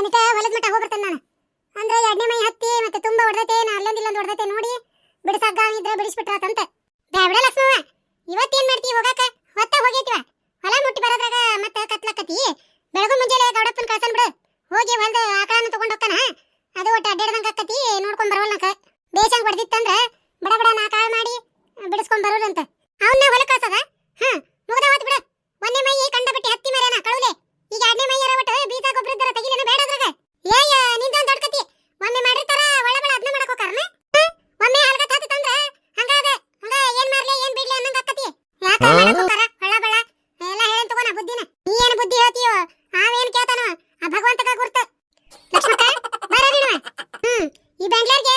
ಒಂದಿಟ ಹೊಲದ ಮಟ್ಟ ಹೋಗ್ಬರ್ತಾನೆ ನಾನು. ಅಂದ್ರೆ ಎರಡನೇ ಮೈ ಹತ್ತಿ ಮತ್ತೆ ತುಂಬಾ ಹೊಡೆದೈತೆ, ನಾ ಅಲ್ಲೊಂದು ಇಲ್ಲೊಂದು ಹೊಡೆದೈತೆ ನೋಡಿ ಬಿಡಿಸಾಕಾಗಿದ್ರೆ ಬಿಡಿಸ್ಬಿಟ್ರಾತಂತೆ ಬೇಡ ಲಕ್ಷ್ಮವ ಇವತ್ತೇನ್ ಮಾಡ್ತೀವಿ ಹೋಗಾಕ? ಹೊತ್ತ ಹೋಗೈತಿವ. ಹೊಲ ಮುಟ್ಟಿ ಬರೋದ್ರಾಗ ಮತ್ತೆ ಕತ್ಲಾಕತಿ ಬೆಳಗು ಮುಂಜಾನೆ ಗೌಡಪ್ಪನ ಕಳ್ತಾನ ಬಿಡು. ಹೋಗಿ ಹೊಲ್ದ ಆಕಳನ್ನು ತಗೊಂಡು ಹೋಗ್ತಾನ. ಅದು ಒಟ್ಟು ಅಡ್ಡಾಡ್ದಂಗೆ ಆಕತಿ, ನೋಡ್ಕೊಂಡ್ ಬರೋಲ್ನಕ ಬೇಸಂಗ್ ಹೊಡೆದಿತ್ತಂದ್ರೆ ಬಡ ಬಡ ನಾ ಕಾಳು ಮಾಡಿ ಬಿಡಿಸ್ಕೊಂಡ್ ಬರೋದಂತ ಅವನ್ನ ಹೊಲ ಕಳ್ಸದ? y pensar que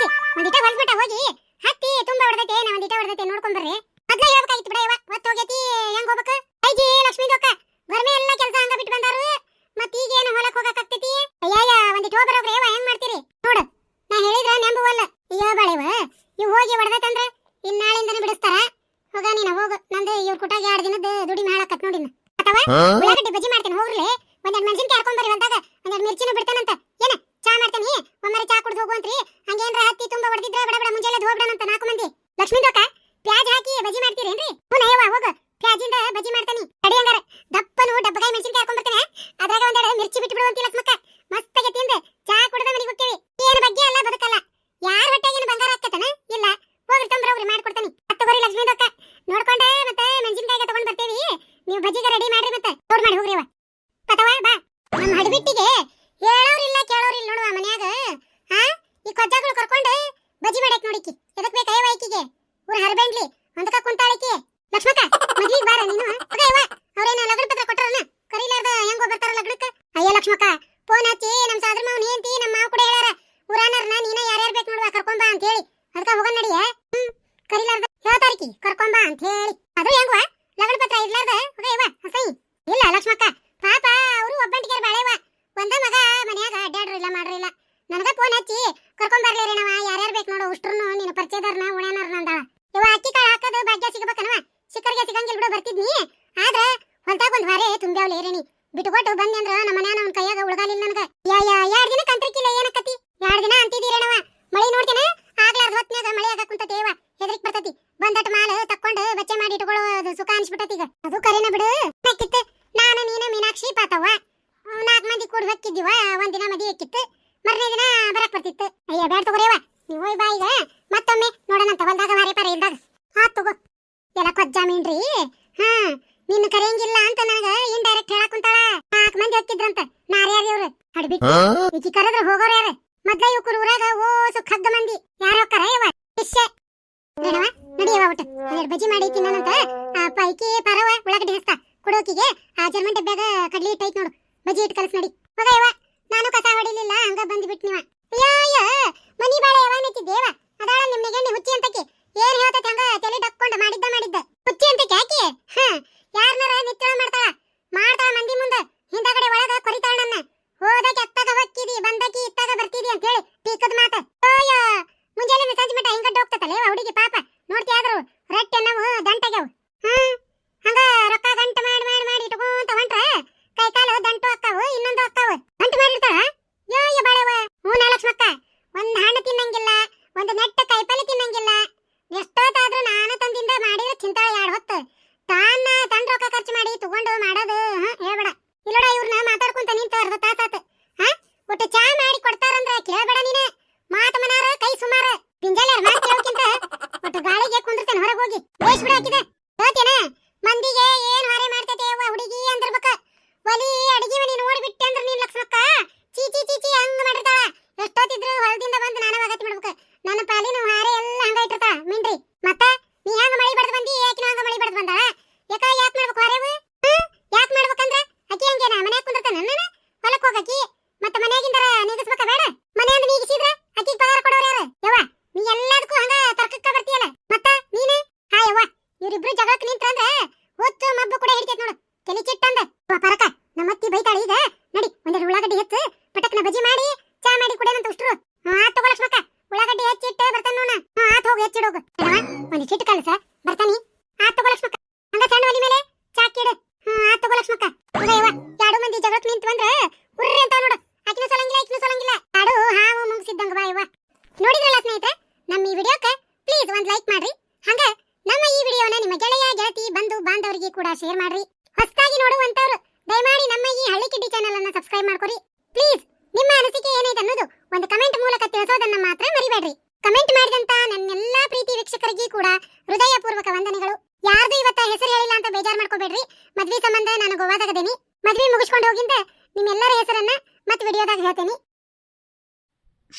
ಫೋನ್ ಒಂದಿಟ ಹೊಲ್ಸ್ಬಿಟ್ಟ ಹೋಗಿ ಹತ್ತಿ ತುಂಬಾ ಹೊಡೆದೈತೆ ನಾ ಒಂದಿಟ ಹೊಡೆದೈತೆ ನೋಡ್ಕೊಂಡ್ ಬರ್ರಿ. ಮೊದ್ಲ ಹೇಳ್ಬೇಕಾಗಿತ್ತು ಬಿಡ ಇವ. ಒತ್ತ ಹೋಗೈತಿ ಹೆಂಗ್ ಹೋಗ್ಬೇಕು? ಐಜಿ ಲಕ್ಷ್ಮೀ ದೊಕ್ಕ ಬರ್ಮೆ ಎಲ್ಲ ಕೆಲಸ ಹಂಗ ಬಿಟ್ಟು ಬಂದಾರು. ಮತ್ ಈಗ ಏನು ಹೊಲಕ್ ಹೋಗಕ್ ಆಗ್ತೈತಿ? ಅಯ್ಯ ಒಂದಿಟ ಹೋಗ್ಬರೋಗ್ರಿ ಇವ ಹೆಂಗ್ ಮಾಡ್ತೀರಿ? ನೋಡು ನಾ ಹೇಳಿದ್ರ ನೆಂಬುವಲ್ಲ ಅಯ್ಯೋ ಬಾಳೆವ ಇವ್ ಹೋಗಿ ಹೊಡೆದೈತಂದ್ರ ಇನ್ ನಾಳಿಂದನೇ ಬಿಡಿಸ್ತಾರ. ಹೋಗ ನೀನ ಹೋಗು. ನಂದು ಇವ್ರ ಕುಟಾಗಿ ಎರಡು ದಿನದ ದುಡಿಮೆ ಹಾಳಕತ್ ನೋಡಿನ. ಅಥವಾ ಉಳ್ಳಾಗಡ್ಡಿ ಬಜ್ಜಿ ಮಾಡ್ತೀನಿ ಹೋಗ್ರಿ ಒಂದೆರಡು ಮೆಣಸಿನ್ಕಾಯಿ ಹಾಕೊಂಡ್ ಬರ್ರಿ ಅಂದಾಗ ಒಂದೆರಡು ಮಿರ್ಚಿನೂ ಬಿಡ್ತಾನಂತ. ಇಸ್ಕೊಂಡೋಕ ನೋಡ್ಕೊಂಡೆ ಮತ್ತೆ ಮೆಣಸಿನಕಾಯಿಗೆ ತಗೊಂಡ್ ಬರ್ತೀವಿ. ನೀವು ಬಜ್ಜಿಗೆ ರೆಡಿ ಮಾಡಿ. ಸಿಕ್ಕರಿಗೆ ಬರ್ತಿದ್ನಿ. ಆದ್ರ ಹೊಲ್ದಾಗ ಒಂದ್ ವಾರೆ ತುಂಬ್ಯಾವ್ಲ ಏರೇನಿ. ಬಿಟ್ಕೊಟ್ಟು ಬಂದೆ ಅಂದ್ರ ನಮ್ಮ ಮನ್ಯಾನ ಅವ್ನ ಕೈಯಾಗ ಉಳಗಾಲಿಲ್ಲ ನನಗ. ಯಾ ಯಾ ಎರಡ್ ದಿನ ಕಂತ್ರಿಕಿಲ್ಲ ಏನಕ್ಕತಿ? ಎರಡ್ ದಿನ ಅಂತಿದ್ದೀರೇನವ? ಮಳಿ ನೋಡ್ತೇನೆ? ಆಗ್ಲಾರ್ದ ಹೊತ್ನ್ಯಾಗ ಮಳಿ ಆಗ ಕುಂತತೇವ. ಹೆದರಿಕ್ ಬರ್ತತಿ. ಬಂದಟ್ ಮಾಲ ತಕ್ಕೊಂಡು ಬಚ್ಚೆ ಮಾಡಿ ಇಟ್ಕೊಳ್ಳೋದು ಸುಖ ಅನ್ಸ್ಬಿಟ್ಟತಿ ಈಗ. ಅದು ಕರೆನ ಬಿಡು. ಬೇಕಿತ್ತು ನಾನು, ನೀನು ಮೀನಾಕ್ಷಿ ಪಾತವ್ವ. ನಾಲ್ಕು ಮಂದಿ ಕೂಡ ಹೊಕ್ಕಿದ್ದೀವ ಒಂದಿನ ಮದಿ ಹಾಕಿತ್ತು ಮರನೇ ದಿನ ಬರಕ್ ಬರ್ತಿತ್ತು. ಅಯ್ಯ, ಬ್ಯಾಡ ತಗೋರೇವ. ನೀವು ಹೋಯ್ ಬಾ ಈಗ. ಮತ್ತೊಮ್ಮೆ ನೋಡೋಣಂತ ಹೊಲ್ದಾಗ ಮಾರೇ ಪಾರ ಇಲ್ದಾಗ. ಹಾ ತಗೋ. ಎಲ್ಲ ಕೊಜ್ಜ ಮೀನ್ರಿ. ಹಾ ನಿನ್ನ ಕರೆಯಂಗಿಲ್ಲ ಅಂತ ನನಗ ಡೈರೆಕ್ಟ್ ಹೇಳಕ್ ಕುಂತಾಳ. ನಾಲ್ಕು ಮಂದಿ ಹೊಕ್ಕಿದ್ರಂತ ನಾರ್ಯಾರಿ ಇವ್ರು ಅಡ್ಬಿಟ್ಟು ಈಕಿ ಕರೆದ್ರ ಹೋಗೋರು ಯಾರ? ಮೊದ್ಲ ಇವ್ಕುರ್ ಊರಾಗ ಓ ಖಗ್ಗ ಮಂದಿ. ಯಾರ ಹೋಗ್ತಾರ ಇವ ಇಷ್ಟೇ ಏನವ ನಡಿಯವ ಒಟ್ಟು. ಒಂದೆರಡು ಬಜ್ಜಿ ಮಾಡಿ ತಿನ್ನೋಣಂತ ಆ ಪೈಕಿ ಪರವ ಉಳ್ಳಾಗಡ್ಡಿ ಹಸ್ತ. ಕುಡೋಕಿಗೆ ಆ ಜರ್ಮನ್ ಡಬ್ಬ್ಯಾಗ ಕಡ್ಲಿ ಟೈಟ್ ನೋಡು. ಬಜ್ಜಿ ಇಟ್ಟು ಕಲಸ್ ನಡಿ. ಹೋಗಯ್ಯವ ನಾನು ಕಸ ಹೊಡಿಲಿಲ್ಲ ಹಂಗ ಬಂದ್ಬಿಟ್ ನೀವ.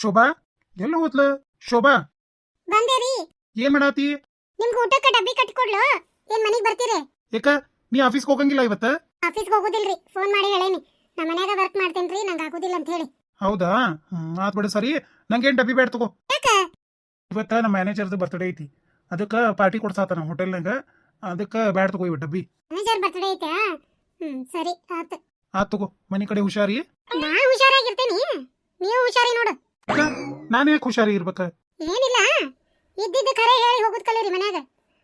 ಶೋಭಾ ಎಲ್ಲ ಹೋದ್ಲ ಶೋಭಾ. ಬಂದೇರಿ. ಏನ್ ಮಾಡಾತಿ? ನಿಮ್ಗೆ ಊಟಕ್ಕೆ ಡಬ್ಬಿ ಕಟ್ಕೊಡ್ಲು. ಏನ್ ಮನೆಗೆ ಬರ್ತೀರಿ? ಏಕ ನೀ ಆಫೀಸ್ ಹೋಗಂಗಿಲ್ಲ ಇವತ್ತ? ಆಫೀಸ್ಗೆ ಹೋಗೋದಿಲ್ರಿ. ಫೋನ್ ಮಾಡಿ ಹೇಳೇನಿ. ನಮ್ಮ ಮನ್ಯಾಗ ವರ್ಕ್ ಮಾಡ್ತೇನ್ರಿ ನಂಗೆ ಆಗೋದಿಲ್ಲ ಅಂತ ಹೇಳಿ. ಹೌದಾ? ಆತ್ ಬಿಡು ಸರಿ. ನಂಗೇನ್ ಡಬ್ಬಿ ಬೇಡ ತಗೋ. ಯಾಕ? ಇವತ್ತ ನಮ್ಮ ಮ್ಯಾನೇಜರ್ದು ಬರ್ತಡೇ ಐತಿ. ಅದಕ್ಕ ಪಾರ್ಟಿ ಕೊಡ್ಸಾತ ನಮ್ಮ ಹೋಟೆಲ್ನಾಗ ಅದಕ್ಕ ಬ್ಯಾಡ ತಗೋ ಇವ ಡಬ್ಬಿ. ಮ್ಯಾನೇಜರ್ ಬರ್ತ್ಡೇ ಐತಾ ಹ್ಮ್ ಸರಿ ಆತ. ಆತ್ ತಗೋ. ಮನಿ ಕಡೆ ಹುಷಾರಿ? ನಾ ಹುಷಾರಾಗಿರ್ತೇನಿ. ನೀವು ಹುಷಾರಿ ನೋಡು. ನಾನು ಹುಷಾರಿ ಇರ್ಬೇಕ? ಏನಿಲ್ಲ. ಇದ್ದಿದ್ದು ಕರೆ ಹೇಳಿ ಹೋಗುದ್ ಕಲೀರಿ ಮನ್ಯಾಗ.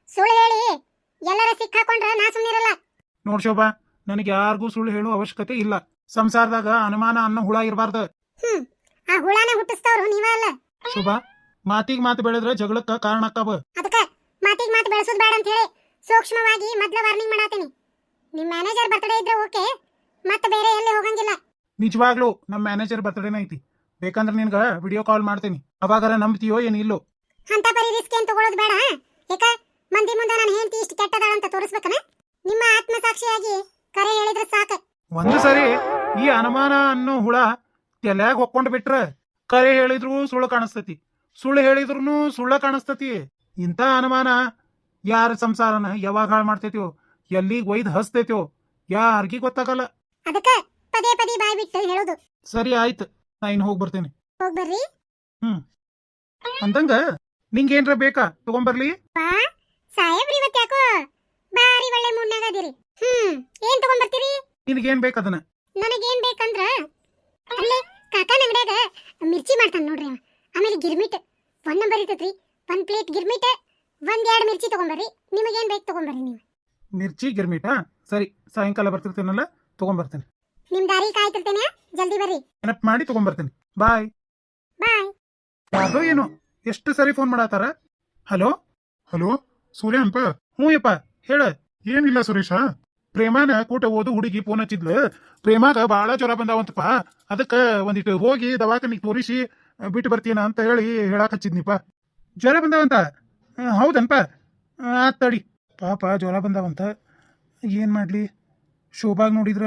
ಸುಳ್ಳು ಹೇಳಿ. ಎಲ್ಲರ ಸಿಕ್ಕಾಕೊಂಡ್ರ ನಾ ಸುಮ್ಮನಿರಲ್ಲ ನೋಡ್ ಶೋಭಾ ನನಗೆ ಯಾರಿಗೂ ಸುಳ್ಳು ಹೇಳೋ ಅವಶ್ಯಕತೆ ಇಲ್ಲ. ಸಂಸಾರದಾಗ ಅನುಮಾನ ಅನ್ನೋ ಹುಳ ಇರಬಾರ್ದು. ಹ್ಮ್. ಆ ಹುಳಾನ ಹುಟ್ಟಿಸ್ತವ್ರು ನೀವ ಅಲ್ಲ. ಶೋಭಾ ಮಾತಿಗೆ ಮಾತು ಬೆಳೆದ್ರೆ ಜಗಳಕ್ಕ ಕಾರಣ ಆಕ್ಕಾವ ಅದಕ್ಕ ಮಾತಿಗೆ ಮಾತು ಬೆಳೆಸೋದು ಬೇಡ ಅಂತ ಹೇಳಿ ಸೂಕ್ಷ್ಮವಾಗಿ ಮೊದ್ಲ ವಾರ್ನಿಂಗ್ ಮಾಡಾತೀನಿ. ನಿಮ್ ಮ್ಯಾನೇಜರ್ ಬರ್ತಡೇ ಇದ್ರೆ ಓಕೆ ಮತ್ತೆ ಬೇರೆ ಎಲ್ಲಿ ಹೋಗಂಗಿಲ್ಲ. ನಿಜವಾಗ್ಲೂ ನಮ್ಮ ಮ್ಯಾನೇಜರ್ ಬರ್ತಡೇನ ಐತಿ. ಬೇಕಂದ್ರೆ ನಿನ್ಗ ವಿಡಿಯೋ ಕಾಲ್ ಮಾಡ್ತೀನಿ. ಅವಾಗರ ನಂಬ್ತೀಯೋ ಏನ್ ಇಲ್ಲೋ ಅಂತ ಬರೀ ರಿಸ್ಕ್ ಏನ್ ತಗೊಳ್ಳೋದು ಬೇಡ ಯಾಕ ಮಂದಿ ಮುಂದೆ ನಾನು ಹೇಳ್ತಿ ಇಷ್ಟು ಕೆಟ್ಟದಾಳ ಅಂತ ತೋರಿಸ್ಬೇಕನ? ನಿಮ್ಮ ಆತ್ಮಸಾಕ್ಷಿಯಾಗಿ ಕರೆ ಹೇಳಿದ್ರೆ ಸಾಕು. ಒಂದು ಸರಿ ಈ ಅನುಮಾನ ಅನ್ನೋ ಹುಳ ತೆಲ್ಯಾಗ ಹೊಕ್ಕೊಂಡ್ ಬಿಟ್ರ ಕರೆ ಹೇಳಿದ್ರು ಸುಳ್ಳು ಕಾಣಿಸ್ತತಿ. ಸುಳ್ಳು ಹೇಳಿದ್ರು ಸುಳ್ಳ ಕಾಣಿಸ್ತತಿ. ಇಂಥ ಅನುಮಾನ ಯಾರ ಸಂಸಾರನ ಯಾವಾಗ ಹಾಳು ಮಾಡ್ತೈತಿಯೋ ಎಲ್ಲಿಗೆ ಒಯ್ದು ಹಸ್ತೈತಿಯೋ ಯಾರಿಗೂ ಗೊತ್ತಾಗಲ್ಲ. ಅದಕ್ಕೆ ಪದೇ ಪದೇ ಬಾಯ್ ಬಿಟ್ಟು ಹೇಳೋದು. ಸರಿ ಆಯ್ತು. ನಾ ಇನ್ನು ಹೋಗಿ ಬರ್ತೇನೆ. ಹ್ಮ್. ಅಂದಂಗ ಏನ್ರ ಬೇಕಾ? ತಗೊಂಬರ್ಲಿ. ಬಾ. ಸಾಹೇಬ್ರಿ ಇವತ್ತು ಯಾಕೋ ಬಾರಿ ಒಳ್ಳೆ ಮೂಡ್ನಾಗ ಅದಿರಿ. ಹ್ಮ್. ಏನ್ ತಗೊಂಡ್ಬರ್ತೀರಿ ನಿನಗೇನ್ ಬೇಕು ಅದನ್ನ? ನನಗೇನ್ ಬೇಕಂದ್ರ ಅಲ್ಲೇ ಕಾಕ ಅಂಗಡ್ಯಾಗ ಮಿರ್ಚಿ ಮಾಡ್ತಾನ ನೋಡ್ರಿ ಅವ. ಆಮೇಲೆ ಗಿರ್ಮಿಟ್. ಒಂದ್ ನಂಬರ್ ಇರ್ತೈತ್ರಿ. ಒಂದ್ ಪ್ಲೇಟ್ ಗಿರ್ಮಿಟ್ ಒಂದ್ ಎರಡ್ ಮಿರ್ಚಿ ತಗೊಂಬರ್ರಿ. ನಿಮಗೇನ್ ಬೇಕು ತಗೊಂಬರ್ರಿ ನೀವು. ಮಿರ್ಚಿ ಗಿರ್ಮಿಟಾ? ಸರಿ ಸಾಯಂಕಾಲ ಬರ್ತಿರ್ತೀನಲ್ಲ ತಗೊಂಬರ್ತೇನೆ. ನಿಮ್ ದಾರಿ ಕಾಯ್ತಿರ್ತೇನೆ ಜಲ್ದಿ ಬರ್ರಿ. ನೆನಪ್ ಮಾಡಿ ತಗೊಂಡ್ಬರ್ತೇನೆ ಬಾಯ್. ಬಾಯ್. ಯಾರ್ದೋ ಏನು ಎಷ್ಟು ಸರಿ ಫೋನ್ ಮಾಡತ್ತಾರ ಹಲೋ? ಹಲೋ? ಸೂರ್ಯ ಅನ್ಪ ಹ್ಞೂ ಯಪ್ಪ ಹೇಳ. ಏನಿಲ್ಲ ಸುರೇಶ. ಪ್ರೇಮಾನ ಕೂಟ ಓದು ಹುಡುಗಿ ಫೋನ್ ಹಚ್ಚಿದ್ಲು. ಪ್ರೇಮಾಗ ಭಾಳ ಜ್ವರ ಬಂದಾವಂತಪ್ಪ. ಅದಕ್ಕ ಒಂದಿಟ್ಟು ಹೋಗಿ ದವಾಖಾನಿಗೆ ತೋರಿಸಿ ಬಿಟ್ಟು ಬರ್ತೀನ ಅಂತ ಹೇಳಿ ಹೇಳಾಕ್ ಹಚ್ಚಿದ್ನಿಪ್ಪ. ಜ್ವರ ಬಂದಾವಂತ? ಆ, ಹೌದನ್ಪ. ಆ, ಆತ್ ತಡಿ. ಪಾಪ ಜ್ವರ ಬಂದಾವಂತ. ಏನ್ ಮಾಡ್ಲಿ? ಶೋಭಾಗ್ ನೋಡಿದ್ರ?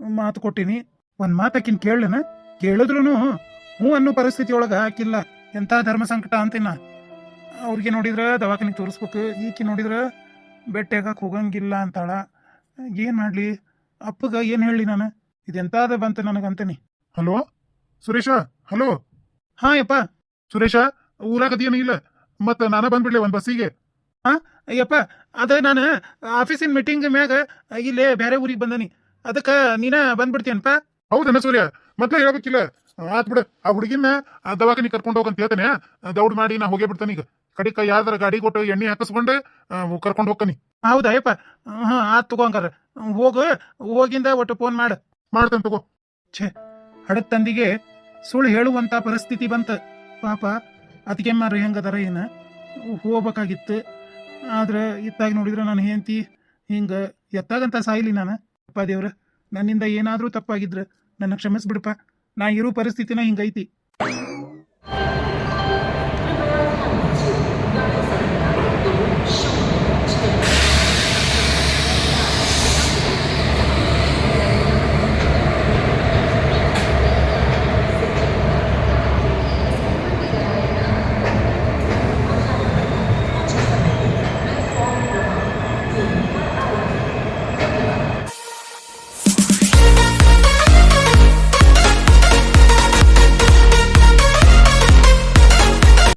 ಮಾತು ಕೊಟ್ಟಿನಿ. ಒಂದ್ ಮಾತಕ್ಕಿನ್ ಕೇಳನ ಕೇಳಿದ್ರು ಹ್ಞೂ ಅನ್ನೋ ಪರಿಸ್ಥಿತಿ ಒಳಗ ಹಾಕಿಲ್ಲ. ಎಂತ ಧರ್ಮ ಸಂಕಟ ಅಂತಿನ ಅವ್ರಿಗೆ ನೋಡಿದ್ರ ದವಾಖಾನಿಗೆ ತೋರಿಸ್ಬೇಕು ಈಕಿ ನೋಡಿದ್ರ ಬೆಟ್ಟೆಗಾಕ್ ಹೋಗಂಗಿಲ್ಲ ಅಂತಾಳ. ಏನ್ ಮಾಡ್ಲಿ? ಅಪ್ಪಗ ಏನ್ ಹೇಳಿ ನಾನು? ಇದೆಂತಾದ ಬಂತ ನನಗಂತೀನಿ. ಹಲೋ? ಸುರೇಶ? ಹಲೋ? ಹಾ ಯಪ್ಪ. ಸುರೇಶ ಊರಾಗದೇನು ಇಲ್ಲ. ಮತ್ತ ನಾನ ಬಂದ್ಬಿಡ್ಲಿ ಒಂದ್ ಬಸ್ಸಿಗೆ. ಅಯ್ಯಪ್ಪ ಅದ ನಾನು ಆಫೀಸಿನ ಮೀಟಿಂಗ್ ಮ್ಯಾಗ ಇಲ್ಲೇ ಬೇರೆ ಊರಿಗೆ ಬಂದನಿ. ಅದಕ್ಕ ನೀನ ಬಂದ್ಬಿಡ್ತೀಯನ್ಪ ಹೌದನ ಸೂರ್ಯ? ಮೊದ್ಲೇ ಹೇಳ್ಬೇಕಿಲ್ಲ. ಆತ್ ಬಿಡ. ಆ ಹುಡುಗಿನ ದವಾಖಾನಿ ಕರ್ಕೊಂಡು ಹೋಗಂತ ಹೇಳ್ತಾನೆ ದೌಡ್ ಮಾಡಿ ನಾ ಹೋಗೇ ಬಿಡ್ತಾನೆ ಈಗ. ಕಡಿಕ ಯಾವ್ದಾರ ಗಾಡಿ ಕೊಟ್ಟು ಎಣ್ಣೆ ಹಾಕಿಸ್ಕೊಂಡು ಕರ್ಕೊಂಡು ಹೋಗ್ತಾನಿ. ಹೌದಾ ಯಪ್ಪ ಹಾ ಆತ್ ತಗೋ ಹಂಗಾರ ಹೋಗು ಹೋಗಿಂದ ಒಟ್ಟು ಫೋನ್ ಮಾಡ. ಮಾಡ್ತಾನೆ ತಗೋ. ಹಡದ್ ತಂದಿಗೆ ಸುಳ್ಳು ಹೇಳುವಂತ ಪರಿಸ್ಥಿತಿ ಬಂತ. ಪಾಪ ಅದಕ್ಕೆ ಮಾರ ಹೆಂಗದಾರ ಏನ? ಹೋಗ್ಬೇಕಾಗಿತ್ತು. ಆದ್ರೆ ಇತ್ತಾಗ ನೋಡಿದ್ರೆ ನಾನು ಹೆಂಡತಿ ಹಿಂಗ ಎತ್ತಾಗಂತ ಸಾಯಿಲಿ ನಾನು. ಅಪ್ಪ ದೇವ್ರ. ನನ್ನಿಂದ ಏನಾದ್ರೂ ತಪ್ಪಾಗಿದ್ರೆ ನನ್ನ ಕ್ಷಮಿಸ್ಬಿಡಪ್ಪ. ನಾ ಇರೋ ಪರಿಸ್ಥಿತಿನ ಹಿಂಗೈತಿ.